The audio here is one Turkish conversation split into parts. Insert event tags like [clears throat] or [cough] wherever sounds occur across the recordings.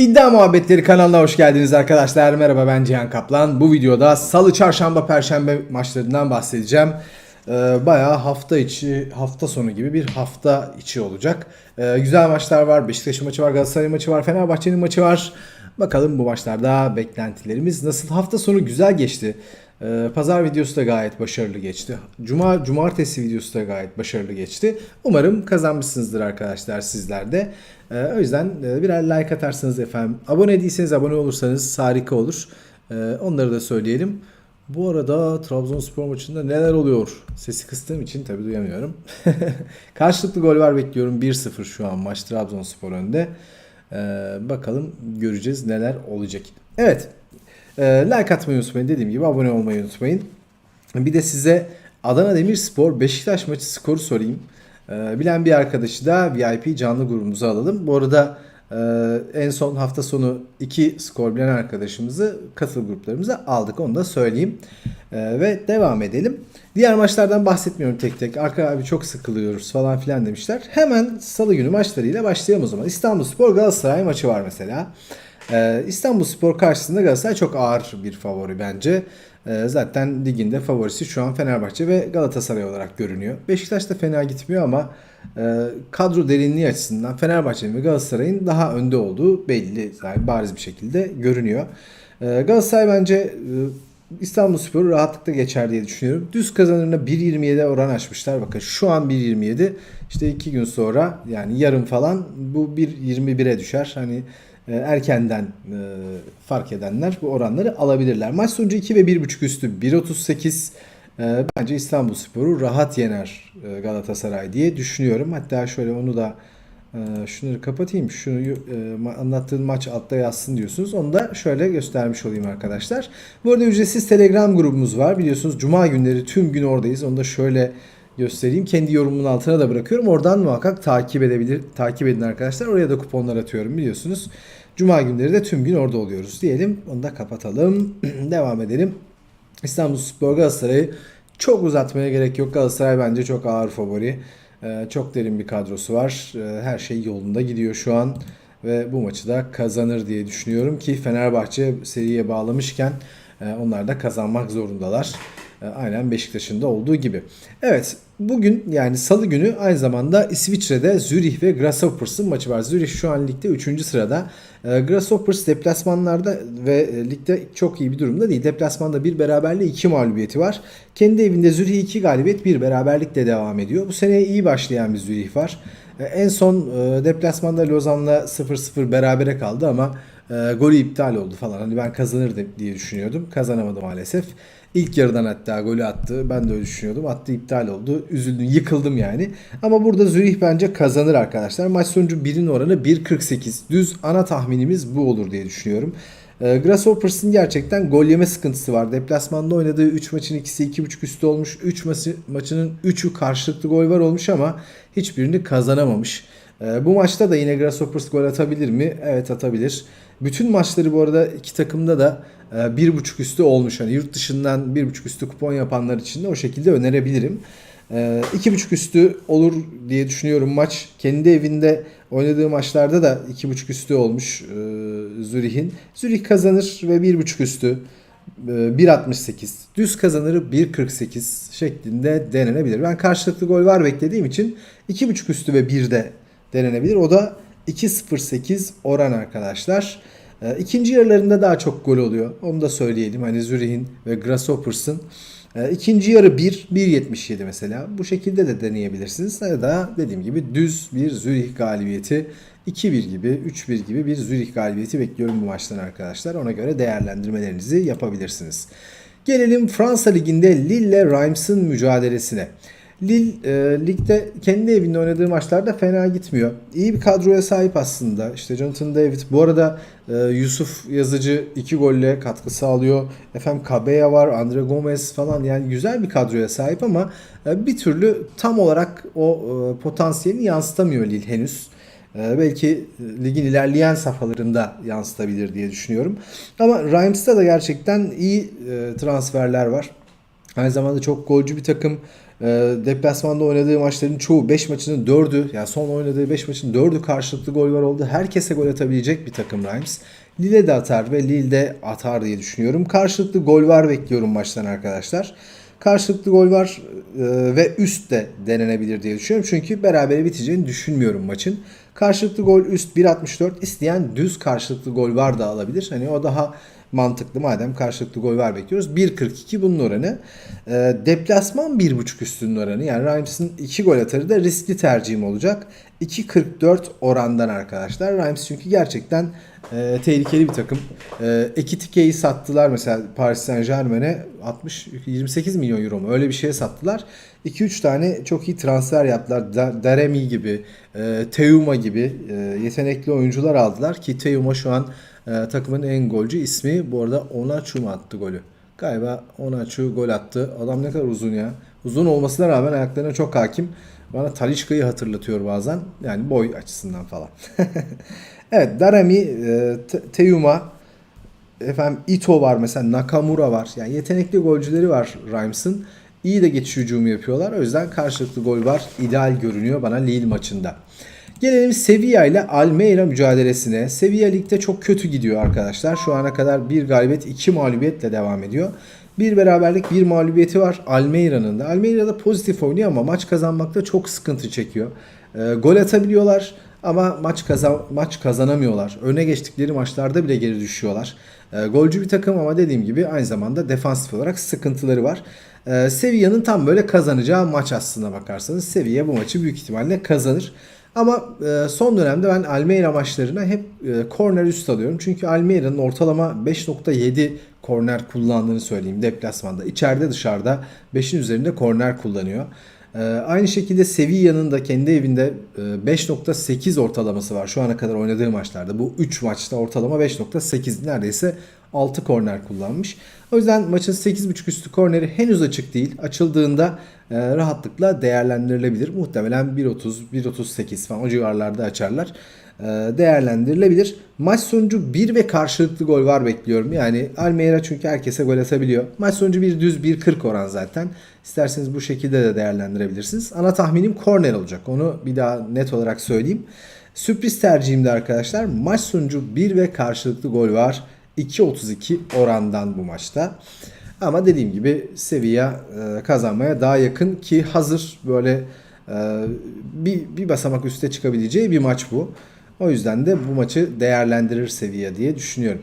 İddia Muhabbetleri kanalına hoş geldiniz arkadaşlar. Merhaba ben Cihan Kaplan. Bu videoda Salı, Çarşamba, Perşembe maçlarından bahsedeceğim. Ee, bayağı hafta içi, hafta sonu gibi bir hafta içi olacak. Ee, güzel maçlar var. Beşiktaş'ın maçı var, Galatasaray maçı var, Fenerbahçe'nin maçı var. Bakalım bu maçlarda beklentilerimiz nasıl? Hafta sonu güzel geçti. Ee, Pazar videosu da gayet başarılı geçti. Cuma, cumartesi videosu da gayet başarılı geçti. Umarım kazanmışsınızdır arkadaşlar sizler de. Ee, o yüzden e, birer like atarsanız efendim. Abone değilseniz abone olursanız harika olur. Ee, onları da söyleyelim. Bu arada Trabzonspor maçında neler oluyor? Sesi kıstığım için tabii duyamıyorum. [laughs] Karşılıklı gol var bekliyorum. 1-0 şu an maç Trabzonspor önde. Ee, bakalım göreceğiz neler olacak. Evet. Ee, like atmayı unutmayın. Dediğim gibi abone olmayı unutmayın. Bir de size Adana Demirspor Beşiktaş maçı skoru sorayım. Ee, bilen bir arkadaşı da VIP canlı grubumuza alalım. Bu arada e, en son hafta sonu iki skor bilen arkadaşımızı katıl gruplarımıza aldık. Onu da söyleyeyim. Ee, ve devam edelim. Diğer maçlardan bahsetmiyorum tek tek. Arka abi çok sıkılıyoruz falan filan demişler. Hemen salı günü maçlarıyla başlayalım o zaman. İstanbulspor Galatasaray maçı var mesela. Ee, İstanbulspor karşısında Galatasaray çok ağır bir favori bence. Ee, zaten liginde favorisi şu an Fenerbahçe ve Galatasaray olarak görünüyor. Beşiktaş da fena gitmiyor ama e, kadro derinliği açısından Fenerbahçe'nin ve Galatasaray'ın daha önde olduğu belli. Yani bariz bir şekilde görünüyor. Ee, Galatasaray bence e, İstanbulspor'u rahatlıkla geçer diye düşünüyorum. Düz kazanırına 1.27 oran açmışlar. Bakın şu an 1.27. İşte 2 gün sonra yani yarın falan bu 1.21'e düşer. Hani erkenden e, fark edenler bu oranları alabilirler. Maç sonucu 2 ve 1.5 üstü 1.38 e, bence İstanbulspor'u rahat yener e, Galatasaray diye düşünüyorum. Hatta şöyle onu da e, şunları kapatayım. Şunu anlattığın maç altta yazsın diyorsunuz. Onu da şöyle göstermiş olayım arkadaşlar. Bu arada ücretsiz Telegram grubumuz var. Biliyorsunuz Cuma günleri tüm gün oradayız. Onu da şöyle göstereyim. Kendi yorumumun altına da bırakıyorum. Oradan muhakkak takip edebilir, takip edin arkadaşlar. Oraya da kuponlar atıyorum biliyorsunuz. Cuma günleri de tüm gün orada oluyoruz diyelim. Onu da kapatalım. [clears throat] Devam edelim. İstanbulspor Galatasaray'ı çok uzatmaya gerek yok. Galatasaray bence çok ağır favori. Ee, çok derin bir kadrosu var. Ee, her şey yolunda gidiyor şu an. Ve bu maçı da kazanır diye düşünüyorum ki Fenerbahçe seriye bağlamışken e, onlar da kazanmak zorundalar. E, Aynen Beşiktaş'ın da olduğu gibi. Evet bugün yani salı günü aynı zamanda İsviçre'de Zürih ve Grasshoppers'ın maçı var. Zürih şu an ligde 3. sırada. E, Grasshoppers deplasmanlarda ve e, ligde çok iyi bir durumda değil. Deplasmanda bir beraberliği 2 mağlubiyeti var. Kendi evinde Zürih 2 galibiyet bir beraberlikle devam ediyor. Bu sene iyi başlayan bir Zürih var. E, En son e, deplasmanda Lozan'la 0-0 berabere kaldı ama e, golü iptal oldu falan. Hani ben kazanır de- diye düşünüyordum. Kazanamadı maalesef. İlk yarıdan hatta golü attı. Ben de öyle düşünüyordum. Attı iptal oldu. Üzüldüm, yıkıldım yani. Ama burada Zürih bence kazanır arkadaşlar. Maç sonucu 1'in oranı 1.48. Düz ana tahminimiz bu olur diye düşünüyorum. E, Grasshoppers'ın gerçekten gol yeme sıkıntısı var. Deplasmanda oynadığı 3 maçın ikisi 2.5 üstü olmuş. 3 maçı, maçının 3'ü karşılıklı gol var olmuş ama hiçbirini kazanamamış. E, bu maçta da yine Grasshoppers gol atabilir mi? Evet atabilir. Bütün maçları bu arada iki takımda da e, 1.5 üstü olmuş. Hani yurt dışından 1.5 üstü kupon yapanlar için de o şekilde önerebilirim. E, 2.5 üstü olur diye düşünüyorum maç. Kendi evinde oynadığı maçlarda da 2.5 üstü olmuş e, Zürih'in. Zürih kazanır ve 1.5 üstü e, 1.68 düz kazanırı 1.48 şeklinde denenebilir. Ben karşılıklı gol var beklediğim için 2.5 üstü ve 1'de denenebilir. O da 2.08 oran arkadaşlar. E, İkinci yarılarında daha çok gol oluyor. Onu da söyleyelim. Hani Zürih'in ve Grasshoppers'ın. E, İkinci yarı 1, 1.77 mesela. Bu şekilde de deneyebilirsiniz. Ya da dediğim gibi düz bir Zürih galibiyeti 2-1 gibi, 3-1 gibi bir Zürih galibiyeti bekliyorum bu maçtan arkadaşlar. Ona göre değerlendirmelerinizi yapabilirsiniz. Gelelim Fransa Ligi'nde Lille Reims'ın mücadelesine. Lille e, ligde kendi evinde oynadığı maçlarda fena gitmiyor. İyi bir kadroya sahip aslında. İşte Jonathan David. Bu arada e, Yusuf Yazıcı iki golle katkı sağlıyor. Efendim Kabeya var, Andre Gomez falan. Yani güzel bir kadroya sahip ama e, bir türlü tam olarak o e, potansiyelini yansıtamıyor Lille henüz. E, belki ligin ilerleyen safhalarında yansıtabilir diye düşünüyorum. Ama Reims'ta da gerçekten iyi e, transferler var. Aynı zamanda çok golcü bir takım. E, deplasmanda oynadığı maçların çoğu 5 maçının 4'ü yani son oynadığı 5 maçın 4'ü karşılıklı gol var oldu. Herkese gol atabilecek bir takım Reims. Lille de atar ve Lille de atar diye düşünüyorum. Karşılıklı gol var bekliyorum maçtan arkadaşlar. Karşılıklı gol var e, ve üst de denenebilir diye düşünüyorum. Çünkü berabere biteceğini düşünmüyorum maçın. Karşılıklı gol üst 1.64 isteyen düz karşılıklı gol var da alabilir. Hani o daha mantıklı madem karşılıklı gol var bekliyoruz. 1.42 bunun oranı. E, deplasman 1.5 üstünün oranı. Yani Reims'in 2 gol atarı da riskli tercihim olacak. 2.44 orandan arkadaşlar. Reims çünkü gerçekten e, tehlikeli bir takım. E, Ekitike'yi sattılar mesela Paris Saint Germain'e 60 28 milyon euro mu öyle bir şeye sattılar. 2-3 tane çok iyi transfer yaptılar. Da, Daremi gibi, e, Teuma gibi e, yetenekli oyuncular aldılar ki Teuma şu an e, takımın en golcü ismi. Bu arada Onaçu mu attı golü? Galiba Onaçu gol attı. Adam ne kadar uzun ya. Uzun olmasına rağmen ayaklarına çok hakim. Bana Talişka'yı hatırlatıyor bazen. Yani boy açısından falan. [laughs] evet Darami, e, Te- Teuma, efendim Ito var mesela Nakamura var. Yani yetenekli golcüleri var Reims'ın. İyi de geçiş hücumu yapıyorlar. O yüzden karşılıklı gol var. İdeal görünüyor bana Lille maçında. Gelelim Sevilla ile Almeida mücadelesine. Sevilla ligde çok kötü gidiyor arkadaşlar. Şu ana kadar bir galibiyet, iki mağlubiyetle devam ediyor. Bir beraberlik, bir mağlubiyeti var Almeida'nın da. Almeida da pozitif oynuyor ama maç kazanmakta çok sıkıntı çekiyor. E, gol atabiliyorlar ama maç kazan maç kazanamıyorlar. Öne geçtikleri maçlarda bile geri düşüyorlar. E, golcü bir takım ama dediğim gibi aynı zamanda defansif olarak sıkıntıları var. E, Sevilla'nın tam böyle kazanacağı maç aslında bakarsanız. Sevilla bu maçı büyük ihtimalle kazanır. Ama e, son dönemde ben Almeida maçlarına hep e, korner üst alıyorum. Çünkü Almeida'nın ortalama 5.7 korner kullandığını söyleyeyim deplasmanda. İçeride dışarıda 5'in üzerinde korner kullanıyor. E, aynı şekilde Sevilla'nın da kendi evinde e, 5.8 ortalaması var şu ana kadar oynadığı maçlarda. Bu 3 maçta ortalama 5.8 neredeyse 6 korner kullanmış. O yüzden maçın 8.5 üstü korneri henüz açık değil. Açıldığında e, rahatlıkla değerlendirilebilir. Muhtemelen 1.30, 1.38 falan o civarlarda açarlar. E, değerlendirilebilir. Maç sonucu 1 ve karşılıklı gol var bekliyorum. Yani Almeida çünkü herkese gol atabiliyor. Maç sonucu bir düz 1.40 oran zaten. İsterseniz bu şekilde de değerlendirebilirsiniz. Ana tahminim korner olacak. Onu bir daha net olarak söyleyeyim. Sürpriz tercihimde arkadaşlar maç sonucu 1 ve karşılıklı gol var. 2.32 orandan bu maçta. Ama dediğim gibi Sevilla e, kazanmaya daha yakın ki hazır böyle e, bir, bir basamak üste çıkabileceği bir maç bu. O yüzden de bu maçı değerlendirir Sevilla diye düşünüyorum.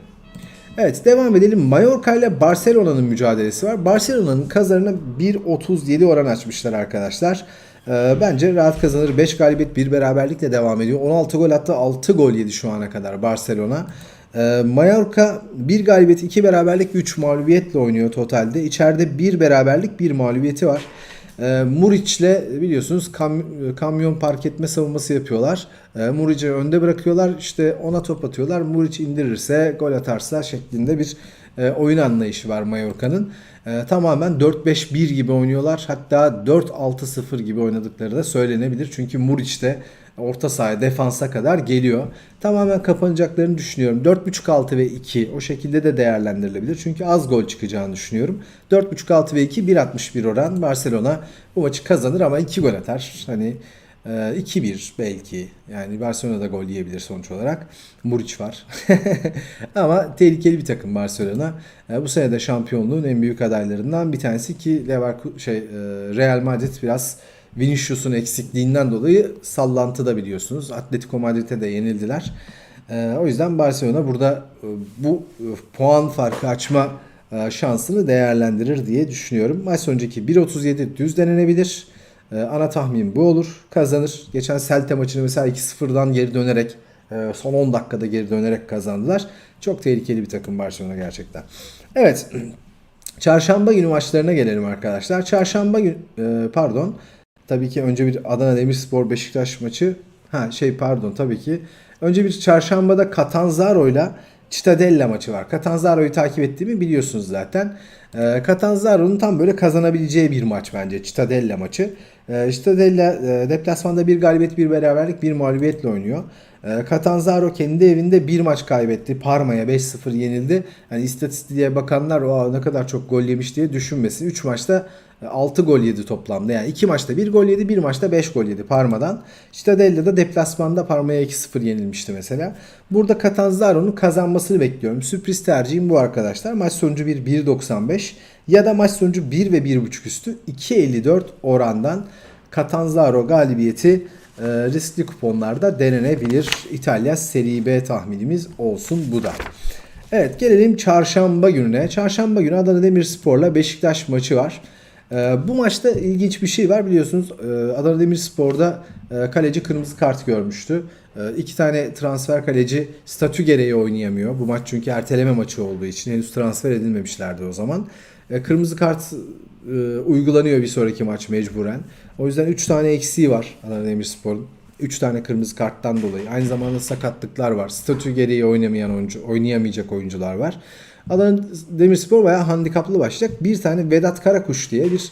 Evet devam edelim. Mallorca ile Barcelona'nın mücadelesi var. Barcelona'nın kazanına 1.37 oran açmışlar arkadaşlar. Ee, bence rahat kazanır. 5 galibiyet 1 beraberlikle devam ediyor. 16 gol attı 6 gol yedi şu ana kadar Barcelona. Ee, Mallorca 1 galibiyet 2 beraberlik 3 mağlubiyetle oynuyor totalde. İçeride 1 beraberlik 1 mağlubiyeti var. E, Muriç'le biliyorsunuz kam, kamyon park etme savunması yapıyorlar. E, Muriç'i önde bırakıyorlar. İşte ona top atıyorlar. Muriç indirirse gol atarsa şeklinde bir e, oyun anlayışı var Mallorca'nın. E, tamamen 4-5-1 gibi oynuyorlar. Hatta 4-6-0 gibi oynadıkları da söylenebilir. Çünkü Muriç de orta sahaya defansa kadar geliyor. Tamamen kapanacaklarını düşünüyorum. 4.5 6 ve 2 o şekilde de değerlendirilebilir. Çünkü az gol çıkacağını düşünüyorum. 4.5 6 ve 2 1.61 oran Barcelona bu maçı kazanır ama 2 gol atar. Hani 2-1 belki. Yani Barcelona da gol yiyebilir sonuç olarak. Muriç var. [laughs] Ama tehlikeli bir takım Barcelona. Bu sene de şampiyonluğun en büyük adaylarından bir tanesi ki Leverkusen şey Real Madrid biraz Vinicius'un eksikliğinden dolayı sallantıda biliyorsunuz. Atletico Madrid'e de yenildiler. o yüzden Barcelona burada bu puan farkı açma şansını değerlendirir diye düşünüyorum. Maç sonraki 1.37 düz denenebilir. Ee, ana tahmin bu olur. Kazanır. Geçen Celta maçını mesela 2-0'dan geri dönerek e, son 10 dakikada geri dönerek kazandılar. Çok tehlikeli bir takım Barcelona gerçekten. Evet. [clears throat] Çarşamba günü maçlarına gelelim arkadaşlar. Çarşamba gün e, pardon. Tabii ki önce bir Adana Demirspor Beşiktaş maçı. Ha şey pardon tabii ki. Önce bir çarşambada Catanzaro ile Cittadella maçı var. Catanzaro'yu takip ettiğimi biliyorsunuz zaten. E, Catanzaro'nun tam böyle kazanabileceği bir maç bence Cittadella maçı. E, işte Della e, deplasmanda bir galibiyet, bir beraberlik, bir mağlubiyetle oynuyor. E, Catanzaro kendi evinde bir maç kaybetti. Parma'ya 5-0 yenildi. Yani istatistiğe bakanlar o ne kadar çok gol yemiş diye düşünmesin. 3 maçta 6 gol yedi toplamda. Yani 2 maçta 1 gol yedi, 1 maçta 5 gol yedi Parma'dan. İşte Della'da deplasmanda Parma'ya 2-0 yenilmişti mesela. Burada Catanzaro'nun kazanmasını bekliyorum. Sürpriz tercihim bu arkadaşlar. Maç sonucu 1 1.95 ya da maç sonucu 1 ve 1.5 üstü 2.54 orandan Catanzaro galibiyeti e, riskli kuponlarda denenebilir. İtalya Serie B tahminimiz olsun bu da. Evet gelelim çarşamba gününe. Çarşamba günü Adana Demirspor'la Beşiktaş maçı var. Ee, bu maçta ilginç bir şey var biliyorsunuz e, Adana Demirspor'da e, kaleci kırmızı kart görmüştü. E, iki tane transfer kaleci statü gereği oynayamıyor. Bu maç çünkü erteleme maçı olduğu için henüz transfer edilmemişlerdi o zaman. E, kırmızı kart e, uygulanıyor bir sonraki maç mecburen. O yüzden 3 tane eksiği var Adana Demirspor'un. 3 tane kırmızı karttan dolayı. Aynı zamanda sakatlıklar var. Statü gereği oynamayan oyuncu, oynayamayacak oyuncular var. Adana Demirspor bayağı handikaplı başlayacak. Bir tane Vedat Karakuş diye bir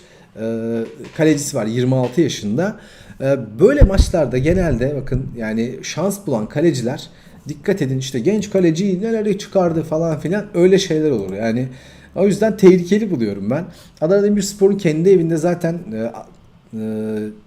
kalecisi var 26 yaşında. E, böyle maçlarda genelde bakın yani şans bulan kaleciler dikkat edin işte genç kaleci neleri çıkardı falan filan öyle şeyler olur. Yani o yüzden tehlikeli buluyorum ben. Adana Demirspor'un kendi evinde zaten e, e,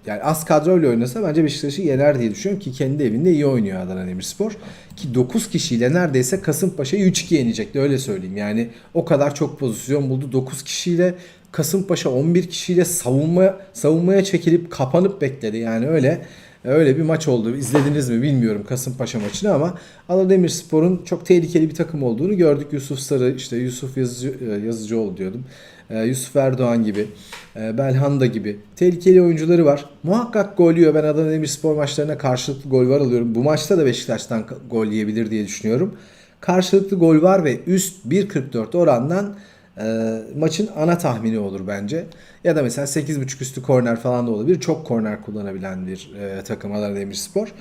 yani az kadroyla oynasa bence Beşiktaş'ı yener diye düşünüyorum ki kendi evinde iyi oynuyor Adana Demirspor. Ki 9 kişiyle neredeyse Kasımpaşa'yı 3-2 yenecekti öyle söyleyeyim. Yani o kadar çok pozisyon buldu. 9 kişiyle Kasımpaşa 11 kişiyle savunma savunmaya çekilip kapanıp bekledi. Yani öyle öyle bir maç oldu. İzlediniz mi bilmiyorum Kasımpaşa maçını ama Adana Demirspor'un çok tehlikeli bir takım olduğunu gördük. Yusuf Sarı, işte Yusuf Yazıcı, Yazıcıoğlu diyordum. Ee, Yusuf Erdoğan gibi, e, Belhanda gibi tehlikeli oyuncuları var. Muhakkak gol yiyor. Ben Adana Demirspor maçlarına karşılıklı gol var alıyorum. Bu maçta da Beşiktaş'tan gol yiyebilir diye düşünüyorum. Karşılıklı gol var ve üst 1.44 orandan e, maçın ana tahmini olur bence. Ya da mesela 8.5 üstü korner falan da olabilir. Çok korner kullanabilen bir e, takım Adana Demirspor.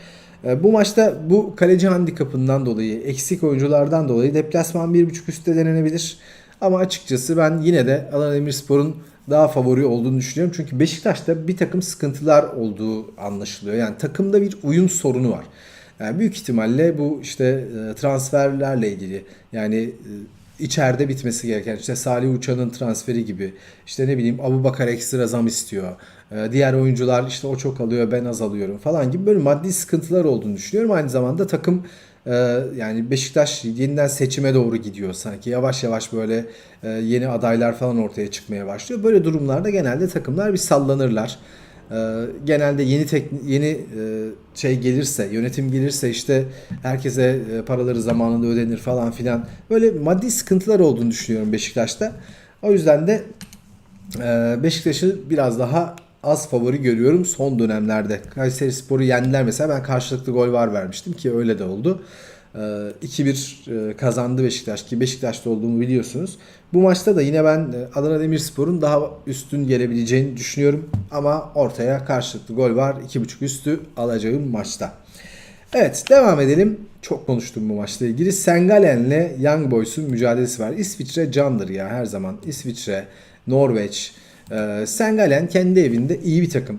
E, bu maçta bu kaleci handikapından dolayı, eksik oyunculardan dolayı deplasman 1.5 üstte denenebilir. Ama açıkçası ben yine de Adana Demirspor'un daha favori olduğunu düşünüyorum. Çünkü Beşiktaş'ta bir takım sıkıntılar olduğu anlaşılıyor. Yani takımda bir uyum sorunu var. Yani büyük ihtimalle bu işte e, transferlerle ilgili yani e, içeride bitmesi gereken işte Salih Uçan'ın transferi gibi işte ne bileyim Abu Bakar ekstra zam istiyor. E, diğer oyuncular işte o çok alıyor ben az alıyorum falan gibi böyle maddi sıkıntılar olduğunu düşünüyorum. Aynı zamanda takım ee, yani Beşiktaş yeniden seçime doğru gidiyor sanki. Yavaş yavaş böyle e, yeni adaylar falan ortaya çıkmaya başlıyor. Böyle durumlarda genelde takımlar bir sallanırlar. Ee, genelde yeni tek yeni e, şey gelirse, yönetim gelirse işte herkese e, paraları zamanında ödenir falan filan. Böyle maddi sıkıntılar olduğunu düşünüyorum Beşiktaş'ta. O yüzden de Beşiktaş'ı biraz daha az favori görüyorum son dönemlerde. Kayseri Spor'u yendiler mesela ben karşılıklı gol var vermiştim ki öyle de oldu. 2-1 e, kazandı Beşiktaş ki Beşiktaş'ta olduğumu biliyorsunuz. Bu maçta da yine ben e, Adana Demirspor'un daha üstün gelebileceğini düşünüyorum. Ama ortaya karşılıklı gol var. 2.5 üstü alacağım maçta. Evet devam edelim. Çok konuştum bu maçla ilgili. Sengalen'le Young Boys'un mücadelesi var. İsviçre candır ya her zaman. İsviçre, Norveç, e, Sengalen kendi evinde iyi bir takım.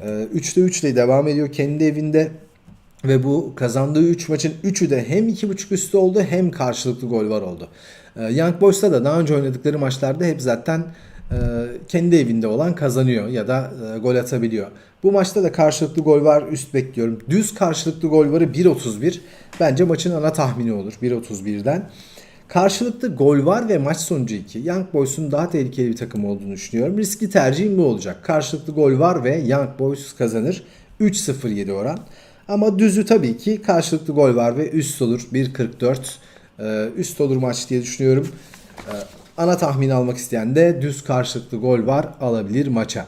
E, 3'te 3 ile devam ediyor kendi evinde. Ve bu kazandığı 3 maçın 3'ü de hem 2.5 üstü oldu hem karşılıklı gol var oldu. E, Young Boys'ta da daha önce oynadıkları maçlarda hep zaten e, kendi evinde olan kazanıyor ya da e, gol atabiliyor. Bu maçta da karşılıklı gol var üst bekliyorum. Düz karşılıklı gol varı 1.31. Bence maçın ana tahmini olur 1.31'den. Karşılıklı gol var ve maç sonucu 2. Young Boys'un daha tehlikeli bir takım olduğunu düşünüyorum. Riskli tercihim bu olacak. Karşılıklı gol var ve Young Boys kazanır. 3-0-7 oran. Ama düzü tabii ki karşılıklı gol var ve üst olur. 1.44 ee, üst olur maç diye düşünüyorum. Ee, ana tahmin almak isteyen de düz karşılıklı gol var alabilir maça.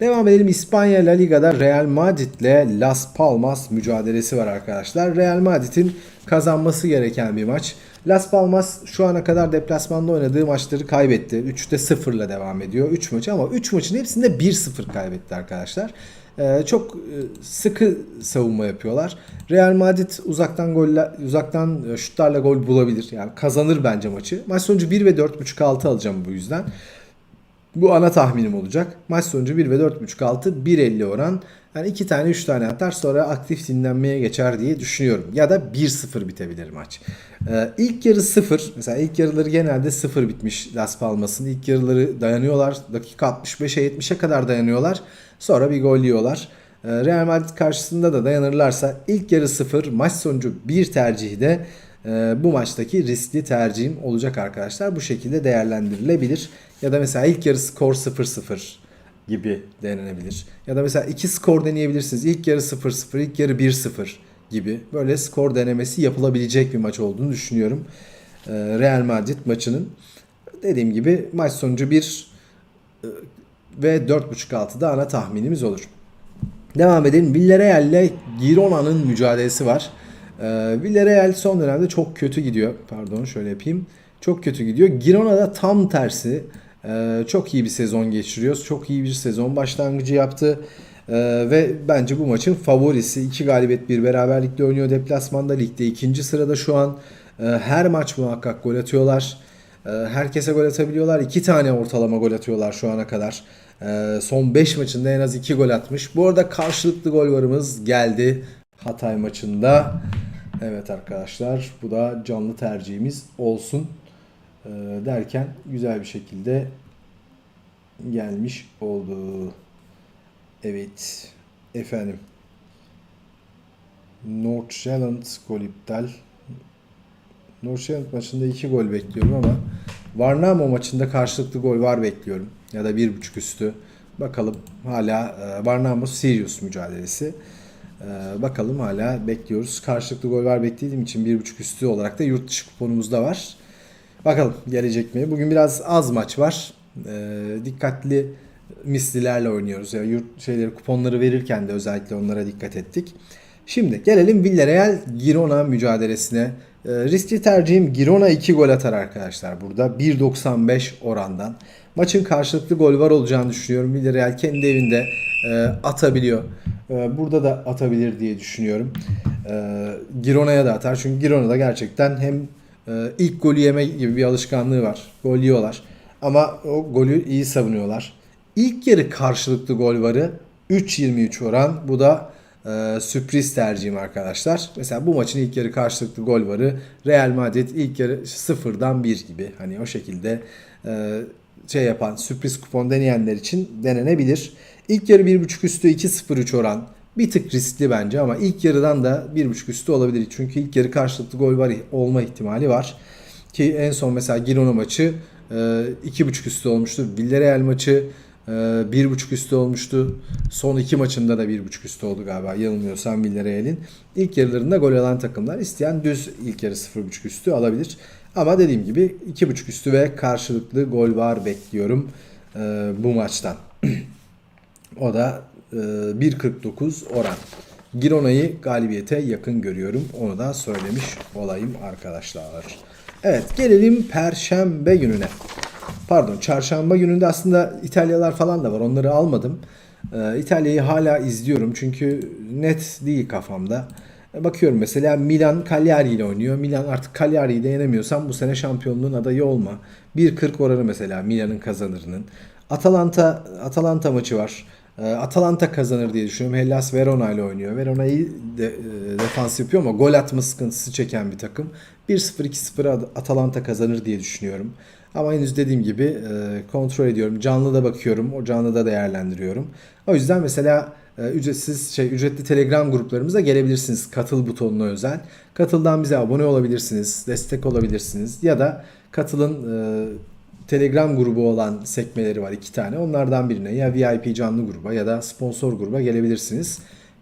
Devam edelim İspanya La Liga'da Real Madrid ile Las Palmas mücadelesi var arkadaşlar. Real Madrid'in kazanması gereken bir maç. Las Palmas şu ana kadar deplasmanda oynadığı maçları kaybetti. 3'te 0 ile devam ediyor 3 maçı ama 3 maçın hepsinde 1-0 kaybetti arkadaşlar. Ee, çok e, sıkı savunma yapıyorlar. Real Madrid uzaktan golle uzaktan e, şutlarla gol bulabilir. Yani kazanır bence maçı. Maç sonucu 1 ve 4.5 6 alacağım bu yüzden. Bu ana tahminim olacak. Maç sonucu 1 ve 4.5 altı 1.50 oran. Yani iki tane 3 tane atar sonra aktif dinlenmeye geçer diye düşünüyorum. Ya da 1-0 bitebilir maç. Ee, ilk yarı 0. Mesela ilk yarıları genelde 0 bitmiş Las Palmas'ın. İlk yarıları dayanıyorlar. Dakika 65'e 70'e kadar dayanıyorlar. Sonra bir gol yiyorlar. Ee, Real Madrid karşısında da dayanırlarsa ilk yarı 0 maç sonucu 1 tercihi de e, bu maçtaki riskli tercihim olacak arkadaşlar. Bu şekilde değerlendirilebilir. Ya da mesela ilk yarı skor 0-0 gibi denenebilir. Ya da mesela iki skor deneyebilirsiniz. İlk yarı 0-0, ilk yarı 1-0 gibi. Böyle skor denemesi yapılabilecek bir maç olduğunu düşünüyorum. Ee, Real Madrid maçının. Dediğim gibi maç sonucu 1 e, ve 4.5 altıda ana tahminimiz olur. Devam edelim. Villarreal ile Girona'nın mücadelesi var. Ee, Villarreal son dönemde çok kötü gidiyor. Pardon şöyle yapayım. Çok kötü gidiyor. Girona da tam tersi. Ee, çok iyi bir sezon geçiriyoruz. Çok iyi bir sezon başlangıcı yaptı. Ee, ve bence bu maçın favorisi. iki galibiyet bir beraberlikle oynuyor. Deplasmanda ligde ikinci sırada şu an. Ee, her maç muhakkak gol atıyorlar. Herkese gol atabiliyorlar. İki tane ortalama gol atıyorlar şu ana kadar. Ee, son 5 maçında en az 2 gol atmış. Bu arada karşılıklı gol varımız geldi Hatay maçında. Evet arkadaşlar bu da canlı tercihimiz olsun Ee, derken güzel bir şekilde gelmiş oldu. Evet efendim. Nordsjælland gol iptal. Nordsjælland maçında 2 gol bekliyorum ama Varnamo maçında karşılıklı gol var bekliyorum. Ya da 1.5 üstü. Bakalım hala e, Varnamo Sirius mücadelesi. E, bakalım hala bekliyoruz. Karşılıklı gol var beklediğim için 1.5 üstü olarak da yurt dışı kuponumuzda var. Bakalım gelecek mi? Bugün biraz az maç var. E, dikkatli mislilerle oynuyoruz. Yani yurt şeyleri kuponları verirken de özellikle onlara dikkat ettik. Şimdi gelelim Villarreal Girona mücadelesine. E, riskli tercihim Girona 2 gol atar arkadaşlar burada. 1.95 orandan. Maçın karşılıklı gol var olacağını düşünüyorum. Villarreal kendi evinde e, atabiliyor. E, burada da atabilir diye düşünüyorum. E, Girona'ya da atar. Çünkü Girona'da gerçekten hem e, ilk golü yeme gibi bir alışkanlığı var. Gol yiyorlar. Ama o golü iyi savunuyorlar. İlk yarı karşılıklı gol varı 3.23 oran. Bu da e, sürpriz tercihim arkadaşlar. Mesela bu maçın ilk yarı karşılıklı gol varı Real Madrid ilk yarı sıfırdan 1 gibi. Hani o şekilde e, şey yapan sürpriz kupon deneyenler için denenebilir. İlk yarı 1.5 üstü 2.03 oran. Bir tık riskli bence ama ilk yarıdan da 1.5 üstü olabilir. Çünkü ilk yarı karşılıklı gol var olma ihtimali var. Ki en son mesela Girona maçı e, 2.5 üstü olmuştu. Villarreal maçı e, 1.5 üstü olmuştu. Son iki maçında da 1.5 üstü oldu galiba yanılmıyorsam Villarreal'in. İlk yarılarında gol alan takımlar isteyen düz ilk yarı 0.5 üstü alabilir. Ama dediğim gibi 2.5 üstü ve karşılıklı gol var bekliyorum e, bu maçtan. [clears throat] o da e, 1.49 oran. Girona'yı galibiyete yakın görüyorum. Onu da söylemiş olayım arkadaşlar. Evet gelelim Perşembe gününe. Pardon çarşamba gününde aslında İtalyalar falan da var. Onları almadım. Ee, İtalya'yı hala izliyorum çünkü net değil kafamda. E, Bakıyorum mesela Milan Cagliari ile oynuyor. Milan artık Cagliari'yi de yenemiyorsan bu sene şampiyonluğun adayı olma. 1.40 oranı mesela Milan'ın kazanırının. Atalanta Atalanta maçı var. E, Atalanta kazanır diye düşünüyorum. Hellas Verona ile oynuyor. Verona iyi de, e, defans yapıyor ama gol atma sıkıntısı çeken bir takım. 1-0 2-0 At- Atalanta kazanır diye düşünüyorum. Ama henüz dediğim gibi e, kontrol ediyorum. Canlı da bakıyorum. O canlı da değerlendiriyorum. O yüzden mesela e, ücretsiz şey ücretli Telegram gruplarımıza gelebilirsiniz. Katıl butonuna özel. Katıldan bize abone olabilirsiniz. Destek olabilirsiniz. Ya da katılın e, Telegram grubu olan sekmeleri var iki tane. Onlardan birine ya VIP canlı gruba ya da sponsor gruba gelebilirsiniz.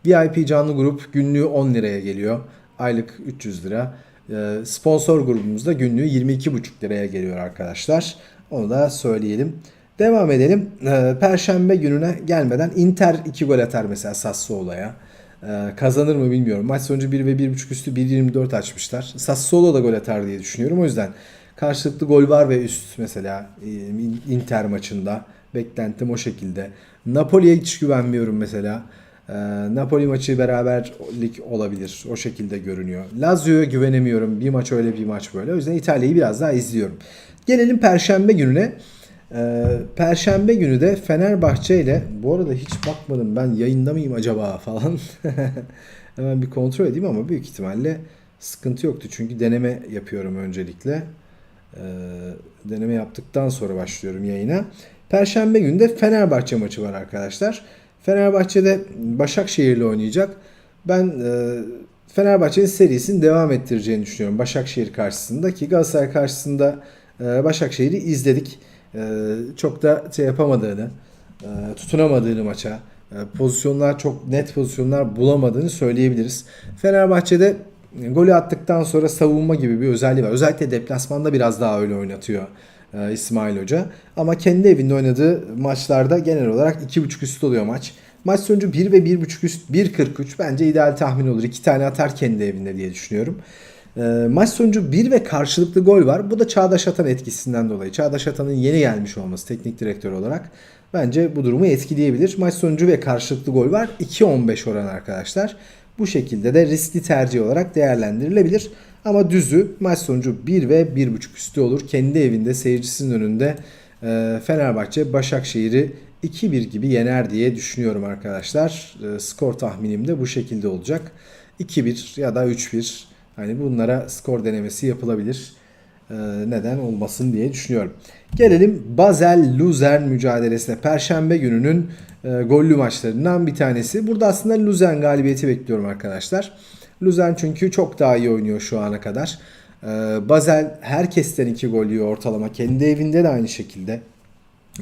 VIP canlı grup günlüğü 10 liraya geliyor. Aylık 300 lira. Ee, Sponsor grubumuzda günlüğü 22,5 liraya geliyor arkadaşlar. Onu da söyleyelim. Devam edelim. Ee, Perşembe gününe gelmeden Inter 2 gol atar mesela Sassuolo'ya. Ee, kazanır mı bilmiyorum. Maç sonucu 1 ve 1.5 üstü 1.24 açmışlar. Sassuolo da gol atar diye düşünüyorum. O yüzden karşılıklı gol var ve üst mesela e, Inter maçında. Beklentim o şekilde. Napoli'ye hiç güvenmiyorum mesela. Ee, Napoli maçı beraberlik olabilir. O şekilde görünüyor. Lazio'ya güvenemiyorum. Bir maç öyle bir maç böyle. O yüzden İtalya'yı biraz daha izliyorum. Gelelim Perşembe gününe. Ee, Perşembe günü de Fenerbahçe ile bu arada hiç bakmadım ben yayında mıyım acaba falan. [laughs] Hemen bir kontrol edeyim ama büyük ihtimalle sıkıntı yoktu. Çünkü deneme yapıyorum öncelikle. Ee, deneme yaptıktan sonra başlıyorum yayına. Perşembe günü de Fenerbahçe maçı var arkadaşlar. Fenerbahçe'de Başakşehir'le oynayacak. Ben e, Fenerbahçe'nin serisini devam ettireceğini düşünüyorum Başakşehir karşısında ki Galatasaray karşısında e, Başakşehir'i izledik. E, çok da şey yapamadığını, tutunamadığını maça, pozisyonlar çok net pozisyonlar bulamadığını söyleyebiliriz. Fenerbahçe'de golü attıktan sonra savunma gibi bir özelliği var. Özellikle deplasmanda biraz daha öyle oynatıyor e, İsmail Hoca. Ama kendi evinde oynadığı maçlarda genel olarak 2.5 üstü oluyor maç. Maç sonucu 1 ve 1.5 üst 1.43 bence ideal tahmin olur. 2 tane atar kendi evinde diye düşünüyorum. E, maç sonucu 1 ve karşılıklı gol var. Bu da Çağdaş Atan etkisinden dolayı. Çağdaş Atan'ın yeni gelmiş olması teknik direktör olarak bence bu durumu etkileyebilir. Maç sonucu ve karşılıklı gol var. 2.15 oran arkadaşlar. Bu şekilde de riskli tercih olarak değerlendirilebilir. Ama düzü maç sonucu 1 ve 1.5 üstü olur. Kendi evinde seyircisinin önünde e, Fenerbahçe Başakşehir'i 2-1 gibi yener diye düşünüyorum arkadaşlar. E, skor tahminim de bu şekilde olacak. 2-1 ya da 3-1 hani bunlara skor denemesi yapılabilir. E, neden olmasın diye düşünüyorum. Gelelim Basel Luzern mücadelesine. Perşembe gününün gollü maçlarından bir tanesi. Burada aslında Luzern galibiyeti bekliyorum arkadaşlar. Luzern çünkü çok daha iyi oynuyor şu ana kadar. E, Basel herkesten 2 gol yiyor ortalama. Kendi evinde de aynı şekilde.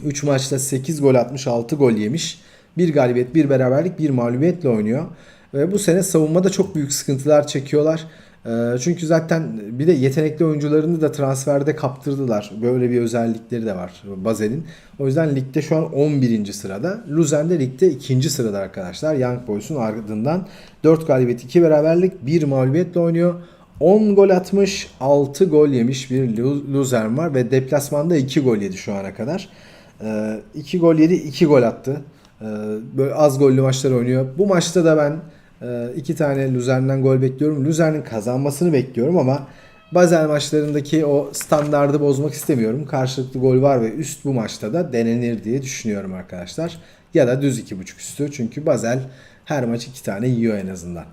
3 maçta 8 gol atmış 6 gol yemiş. Bir galibiyet, bir beraberlik, bir mağlubiyetle oynuyor. Ve bu sene savunmada çok büyük sıkıntılar çekiyorlar. Ee, Çünkü zaten bir de yetenekli oyuncularını da transferde kaptırdılar. Böyle bir özellikleri de var Bazel'in. O yüzden ligde şu an 11. sırada. Luzern de ligde 2. sırada arkadaşlar. Young Boys'un ardından 4 galibiyet, 2 beraberlik, 1 mağlubiyetle oynuyor. 10 gol atmış, 6 gol yemiş bir Luzern var ve deplasmanda 2 gol yedi şu ana kadar. 2 gol yedi, 2 gol attı. Ee, Böyle az gollü maçlar oynuyor. Bu maçta da ben iki tane Luzern'den gol bekliyorum. Luzern'in kazanmasını bekliyorum ama Basel maçlarındaki o standardı bozmak istemiyorum. Karşılıklı gol var ve üst bu maçta da denenir diye düşünüyorum arkadaşlar. Ya da düz 2.5 üstü. Çünkü Basel her maç iki tane yiyor en azından.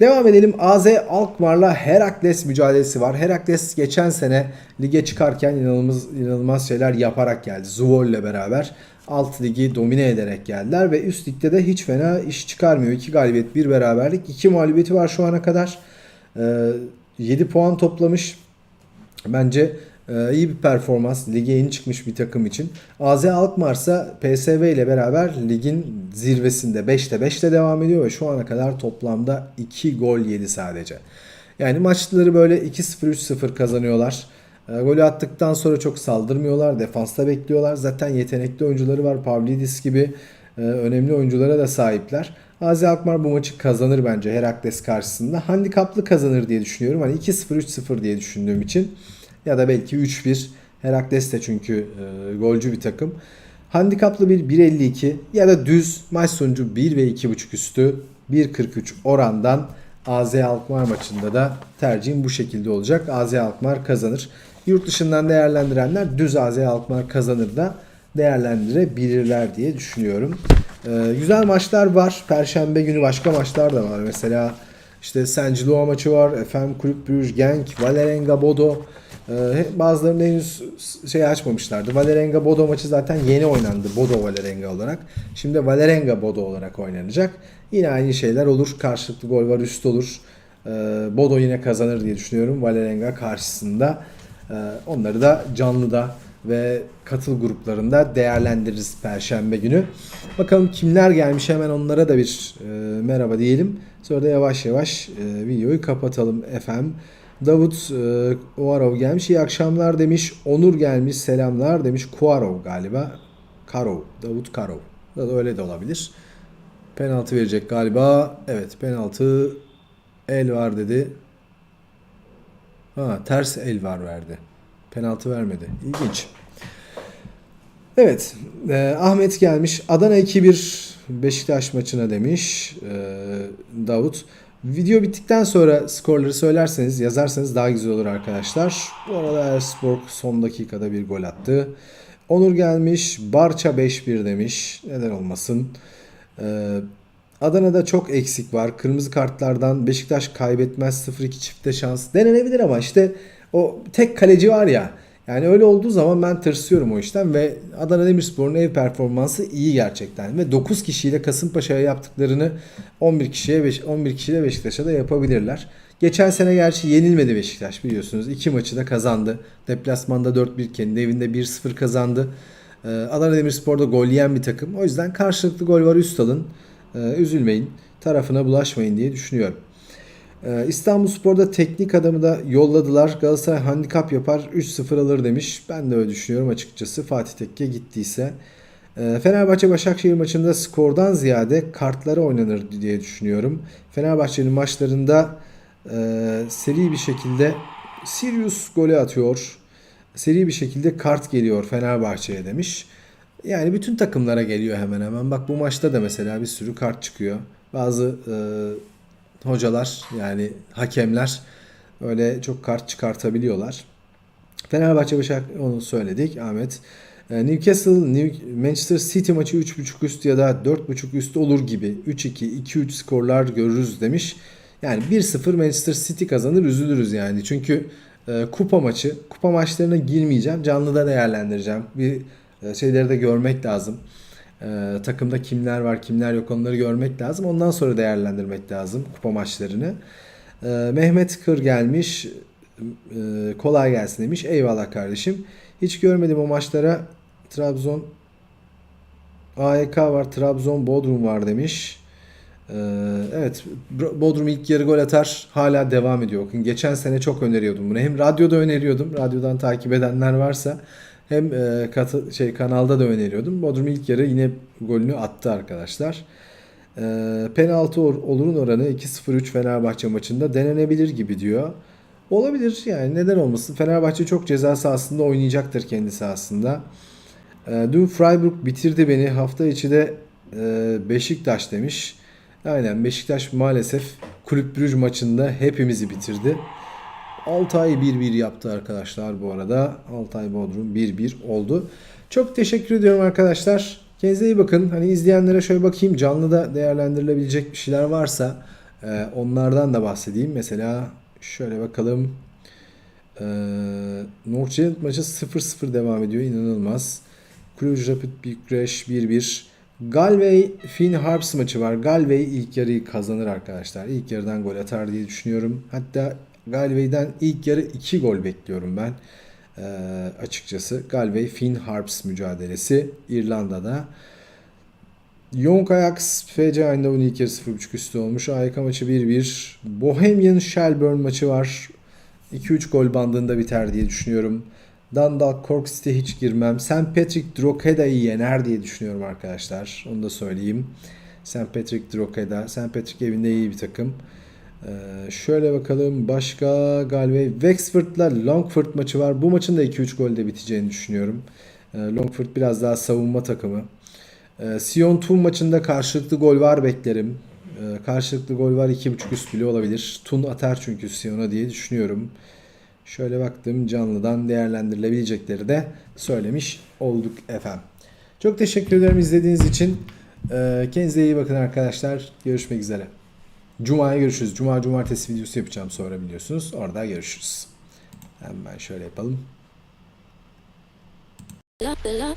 Devam edelim. AZ Alkmaar'la Herakles mücadelesi var. Herakles geçen sene lige çıkarken inanılmaz inanılmaz şeyler yaparak geldi. Zuvol ile beraber alt ligi domine ederek geldiler ve üst ligde de hiç fena iş çıkarmıyor. 2 galibiyet, 1 beraberlik, 2 mağlubiyeti var şu ana kadar. Ee, 7 puan toplamış. Bence e, iyi bir performans. Lige yeni çıkmış bir takım için. AZ Alkmaar ise PSV ile beraber ligin zirvesinde 5'te 5'te devam ediyor ve şu ana kadar toplamda 2 gol yedi sadece. Yani maçları böyle 2-0 3-0 kazanıyorlar. E, golü attıktan sonra çok saldırmıyorlar. Defansta bekliyorlar. Zaten yetenekli oyuncuları var. Pavlidis gibi e, önemli oyunculara da sahipler. AZ Alkmaar bu maçı kazanır bence Herakles karşısında. Handikaplı kazanır diye düşünüyorum. Hani 2-0 3-0 diye düşündüğüm için. Ya da belki 3-1. Herakles de çünkü e, golcü bir takım. Handikaplı bir 1.52 ya da düz maç sonucu 1 ve 2.5 üstü 1.43 orandan AZ Alkmaar maçında da tercihim bu şekilde olacak. AZ Alkmaar kazanır. Yurt dışından değerlendirenler düz AZ Alkmaar kazanır da değerlendirebilirler diye düşünüyorum. Ee, güzel maçlar var. Perşembe günü başka maçlar da var. Mesela işte Saint-Gilloa maçı var. Efendim Kulüp Brugge, Genk, Valerenga, Bodo. Ee, bazılarını henüz şey açmamışlardı. Valerenga Bodo maçı zaten yeni oynandı. Bodo Valerenga olarak. Şimdi Valerenga Bodo olarak oynanacak. Yine aynı şeyler olur. Karşılıklı gol var, üst olur. Ee, Bodo yine kazanır diye düşünüyorum. Valerenga karşısında. Ee, onları da canlıda ve katıl gruplarında değerlendiririz Perşembe günü. Bakalım kimler gelmiş hemen onlara da bir e, merhaba diyelim. Sonra da yavaş yavaş e, videoyu kapatalım efendim. Davut e, Uarov gelmiş. İyi akşamlar demiş. Onur gelmiş. Selamlar demiş. Kuarov galiba. Karov. Davut Karov. Da öyle de olabilir. Penaltı verecek galiba. Evet penaltı el var dedi. Ha ters el var verdi. Penaltı vermedi. İlginç. Evet. e, Ahmet gelmiş. Adana 2-1 Beşiktaş maçına demiş e, Davut. Video bittikten sonra skorları söylerseniz yazarsanız daha güzel olur arkadaşlar. Bu arada Erspor son dakikada bir gol attı. Onur gelmiş. Barça 5-1 demiş. Neden olmasın. Ee, Adana'da çok eksik var. Kırmızı kartlardan Beşiktaş kaybetmez 0-2 çifte şans. Denenebilir ama işte o tek kaleci var ya. Yani öyle olduğu zaman ben tırsıyorum o işten ve Adana Demirspor'un ev performansı iyi gerçekten ve 9 kişiyle Kasımpaşa'ya yaptıklarını 11 kişiye beş- 11 kişiyle Beşiktaş'a da yapabilirler. Geçen sene gerçi yenilmedi Beşiktaş biliyorsunuz. İki maçı da kazandı. Deplasmanda 4-1 kendi evinde 1-0 kazandı. Ee, Adana Demirspor'da gol yiyen bir takım. O yüzden karşılıklı gol var üst alın. Ee, üzülmeyin. Tarafına bulaşmayın diye düşünüyorum. Ee, İstanbul Spor'da teknik adamı da yolladılar. Galatasaray handikap yapar 3-0 alır demiş. Ben de öyle düşünüyorum açıkçası. Fatih Tekke gittiyse. Ee, Fenerbahçe Başakşehir maçında skordan ziyade kartlara oynanır diye düşünüyorum. Fenerbahçe'nin maçlarında e, seri bir şekilde Sirius golü atıyor. Seri bir şekilde kart geliyor Fenerbahçe'ye demiş. Yani bütün takımlara geliyor hemen hemen. Bak bu maçta da mesela bir sürü kart çıkıyor. Bazı e, hocalar yani hakemler öyle çok kart çıkartabiliyorlar. Fenerbahçe Başak onu söyledik Ahmet. E, Newcastle New, Manchester City maçı 3.5 üst ya da 4.5 üst olur gibi 3-2 2-3 skorlar görürüz demiş. Yani 1-0 Manchester City kazanır üzülürüz yani. Çünkü e, kupa maçı. Kupa maçlarına girmeyeceğim. Canlıda değerlendireceğim. Bir şeyleri de görmek lazım. E, takımda kimler var kimler yok onları görmek lazım. Ondan sonra değerlendirmek lazım kupa maçlarını. E, Mehmet Kır gelmiş. E, kolay gelsin demiş. Eyvallah kardeşim. Hiç görmedim o maçlara. Trabzon AEK var. Trabzon Bodrum var demiş. Ee, evet Bodrum ilk yarı gol atar hala devam ediyor. Geçen sene çok öneriyordum bunu. Hem radyoda öneriyordum. Radyodan takip edenler varsa hem e, katı, şey kanalda da öneriyordum. Bodrum ilk yarı yine golünü attı arkadaşlar. Ee, penaltı or- olurun oranı 2-0-3 Fenerbahçe maçında denenebilir gibi diyor. Olabilir yani neden olmasın. Fenerbahçe çok ceza sahasında oynayacaktır kendi sahasında. Ee, dün Freiburg bitirdi beni. Hafta içi de e, Beşiktaş demiş. Aynen Beşiktaş maalesef Kulüp Brüj maçında hepimizi bitirdi. Altay 1-1 yaptı arkadaşlar bu arada. Altay Bodrum 1-1 oldu. Çok teşekkür ediyorum arkadaşlar. Kendinize iyi bakın. Hani izleyenlere şöyle bakayım canlıda değerlendirilebilecek bir şeyler varsa e, onlardan da bahsedeyim. Mesela şöyle bakalım. Ee, Northgate maçı 0-0 devam ediyor. İnanılmaz. Cluj Rapid Bükreş 1-1. Galway Finn Harps maçı var. Galway ilk yarıyı kazanır arkadaşlar. İlk yarıdan gol atar diye düşünüyorum. Hatta Galway'den ilk yarı 2 gol bekliyorum ben. Ee, açıkçası Galway Finn Harps mücadelesi İrlanda'da. Young Ajax FC ilk yarı 0.5 üstü olmuş. AYK maçı 1-1. Bohemian Shelburne maçı var. 2-3 gol bandında biter diye düşünüyorum. Dundalk Cork City hiç girmem. St. Patrick Drogheda'yı yener diye düşünüyorum arkadaşlar. Onu da söyleyeyim. St. Patrick Drogheda. St. Patrick evinde iyi bir takım. Ee, şöyle bakalım. Başka Galway. Wexford'la Longford maçı var. Bu maçın da 2-3 golde biteceğini düşünüyorum. Ee, Longford biraz daha savunma takımı. Ee, Sion Tun maçında karşılıklı gol var beklerim. Ee, karşılıklı gol var 2.5 üst bile olabilir. Tun atar çünkü Sion'a diye düşünüyorum. Şöyle baktım canlıdan değerlendirilebilecekleri de söylemiş olduk efendim. Çok teşekkür ederim izlediğiniz için. Ee, kendinize iyi bakın arkadaşlar. Görüşmek üzere. Cuma'ya görüşürüz. Cuma cumartesi videosu yapacağım sonra biliyorsunuz. Orada görüşürüz. Hemen şöyle yapalım. la la